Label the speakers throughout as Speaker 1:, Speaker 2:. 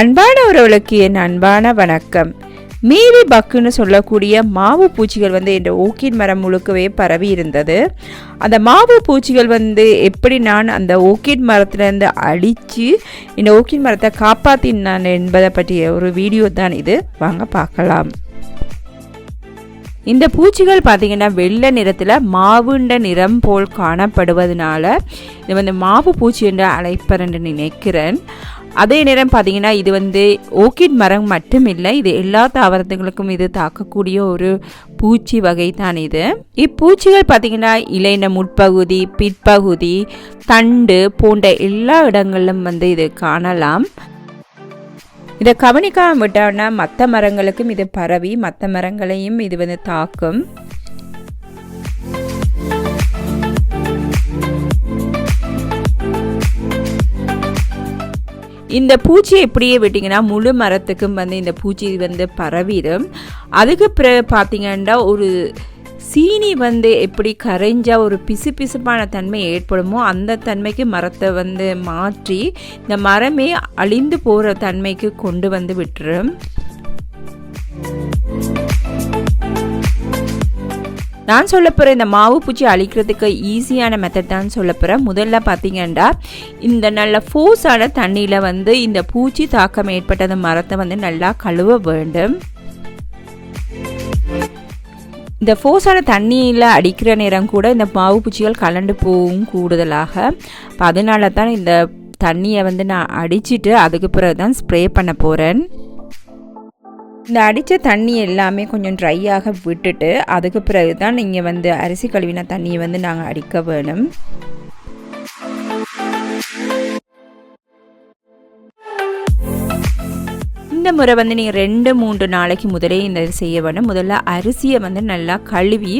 Speaker 1: அன்பான உறவுகளுக்கு என் அன்பான வணக்கம். மீறி பக்குன்னு சொல்லக்கூடிய மாவு பூச்சிகள் வந்து இந்த ஓக்கின் மரம் முழுக்கவே பரவி இருந்தது. அந்த மாவு பூச்சிகள் வந்து எப்படி நான் அந்த ஓக்கின் மரத்துலேருந்து அடித்து இந்த ஓக்கின் மரத்தை காப்பாற்றினான் என்பதை பற்றிய ஒரு வீடியோ தான் இது. வாங்க பார்க்கலாம். இந்த பூச்சிகள் பார்த்திங்கன்னா வெள்ளை நிறத்தில் மாவுண்ட நிறம் போல் காணப்படுவதனால இது வந்து மாவு பூச்சி என்று அழைப்பர் என்று நினைக்கிறேன். அதே நேரம் பார்த்தீங்கன்னா இது வந்து ஓக்கிட் மரம் மட்டும் இல்லை இது எல்லா தாவரத்துகளுக்கும் இது தாக்கக்கூடிய ஒரு பூச்சி வகை தான் இது. இப்பூச்சிகள் பார்த்தீங்கன்னா இலைன முட்பகுதி பிற்பகுதி தண்டு போன்ற எல்லா இடங்களிலும் வந்து இது காணலாம். இதை கவனிக்காம விட்டோம்னா மற்ற மரங்களுக்கும் இது பரவி மற்ற மரங்களையும் இது வந்து தாக்கும். இந்த பூச்சியை இப்படியே விட்டிங்கன்னா முழு மரத்துக்கும் வந்து இந்த பூச்சி வந்து பரவிடும். அதுக்கு பிறகு பார்த்திங்கன்னா ஒரு சீனி வந்து எப்படி கரைஞ்சால் ஒரு பிசு பிசுப்பான தன்மை ஏற்படுமோ அந்த தன்மைக்கு மரத்தை வந்து மாற்றி இந்த மரமே அழிந்து போகிற தன்மைக்கு கொண்டு வந்து விட்டுரும். நான் சொல்ல போகிற இந்த மாவு பூச்சி அழிக்கிறதுக்கு ஈஸியான மெத்தட் தான் சொல்ல போகிறேன் முதல்ல பார்த்தீங்கன்னா இந்த நல்ல ஃபோர்ஸான தண்ணியில் வந்து இந்த பூச்சி தாக்கம் ஏற்பட்ட மரத்தை வந்து நல்லா கழுவ வேண்டும். இந்த ஃபோர்ஸான தண்ணியில் அடிக்கிற நேரம் கூட இந்த மாவு பூச்சிகள் கலண்டு போகும் கூடுதலாக. அதனால தான் இந்த தண்ணியை வந்து நான் அடிச்சுட்டு அதுக்கு பிறகு தான் ஸ்ப்ரே பண்ண போகிறேன் இந்த அடித்த தண்ணி எல்லாமே கொஞ்சம் ட்ரையாக விட்டுட்டு அதுக்கு பிறகு தான் நீங்கள் வந்து அரிசி கழுவின தண்ணியை வந்து நாங்கள் அடிக்க வேணும். இந்த முறை வந்து நீங்கள் ரெண்டு மூன்று நாளைக்கு முதலே இந்த செய்ய வேணும். முதல்ல அரிசியை வந்து நல்லா கழுவி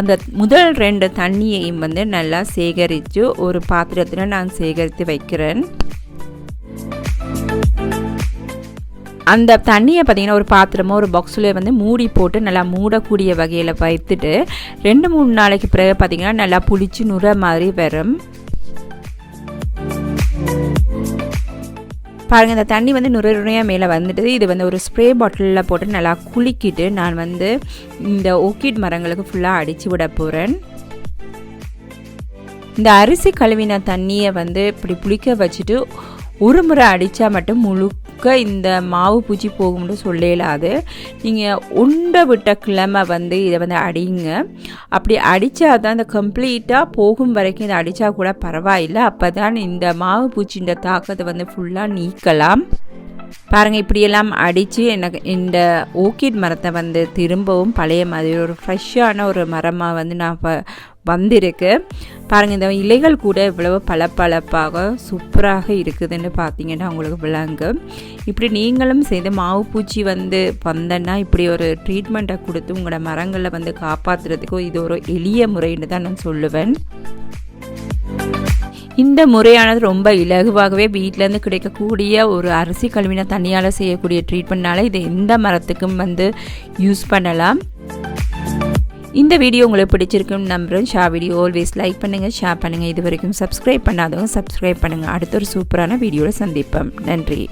Speaker 1: அந்த முதல் ரெண்டு தண்ணியையும் வந்து நல்லா சேகரித்து ஒரு பாத்திரத்தில் நான் சேகரித்து வைக்கிறேன். அந்த தண்ணியை பார்த்திங்கன்னா ஒரு பாத்திரமோ ஒரு பாக்ஸில் வந்து மூடி போட்டு நல்லா மூடக்கூடிய வகையில் வைத்துட்டு ரெண்டு மூணு நாளைக்கு பிறகு பார்த்திங்கன்னா நல்லா புளிச்சு நுர மாதிரி வரும். பாருங்கள் இந்த தண்ணி வந்து நுரை நுரையாக மேலே வந்துட்டு இது வந்து ஒரு ஸ்ப்ரே பாட்டிலில் போட்டு நல்லா குளிக்கிட்டு நான் வந்து இந்த ஓக்கிட் மரங்களுக்கு ஃபுல்லாக அடித்து விட போகிறேன் இந்த அரிசி கழுவின தண்ணியை வந்து இப்படி புளிக்க வச்சுட்டு ஒரு முறை அடித்தா மட்டும் முழுக்க இந்த மாவு பூச்சி போகும்னு சொல்லலாது. நீங்கள் உண்டை விட்ட கிழமை வந்து இதை வந்து அடிங்க. அப்படி அடித்தா தான் இந்த கம்ப்ளீட்டாக போகும் வரைக்கும் இதை அடித்தா கூட பரவாயில்லை. அப்போ தான் இந்த மாவு பூச்சின்ற தாக்கத்தை வந்து ஃபுல்லாக நீக்கலாம். பாருங்கள் இப்படியெல்லாம் அடித்து எனக்கு இந்த ஓக்கிட் மரத்தை வந்து திரும்பவும் பழைய மாதிரி ஒரு ஃப்ரெஷ்ஷான ஒரு மரமாக வந்து நான் இப்போ வந்திருக்கு. பாருங்கள் இந்த இலைகள் கூட இவ்வளவு பளபளப்பாக சூப்பராக இருக்குதுன்னு பார்த்தீங்கன்னா உங்களுக்கு விளங்கு. இப்படி நீங்களும் செய்து மாவு பூச்சி வந்து வந்தேன்னா இப்படி ஒரு ட்ரீட்மெண்ட்டை கொடுத்து உங்களோட மரங்களை வந்து காப்பாற்றுறதுக்கு இது ஒரு எளிய முறைன்னு தான் நான் சொல்லுவேன். இந்த முறையானது ரொம்ப இலகுவாகவே வீட்டிலேருந்து கிடைக்கக்கூடிய ஒரு அரிசி கழுவின தண்ணியால் செய்யக்கூடிய ட்ரீட்மெண்ட்னால இது எந்த மரத்துக்கும் வந்து யூஸ் பண்ணலாம். இந்த வீடியோ உங்களுக்கு பிடிச்சிருக்குன்னு நம்புகிறேன் ஷா வீடியோ ஆல்வேஸ் லைக் பண்ணுங்கள் ஷேர் பண்ணுங்கள் இது வரைக்கும் சப்ஸ்கிரைப் பண்ணாதவங்க சப்ஸ்கிரைப் பண்ணுங்கள் அடுத்த ஒரு சூப்பரான வீடியோவில் சந்திப்போம். நன்றி.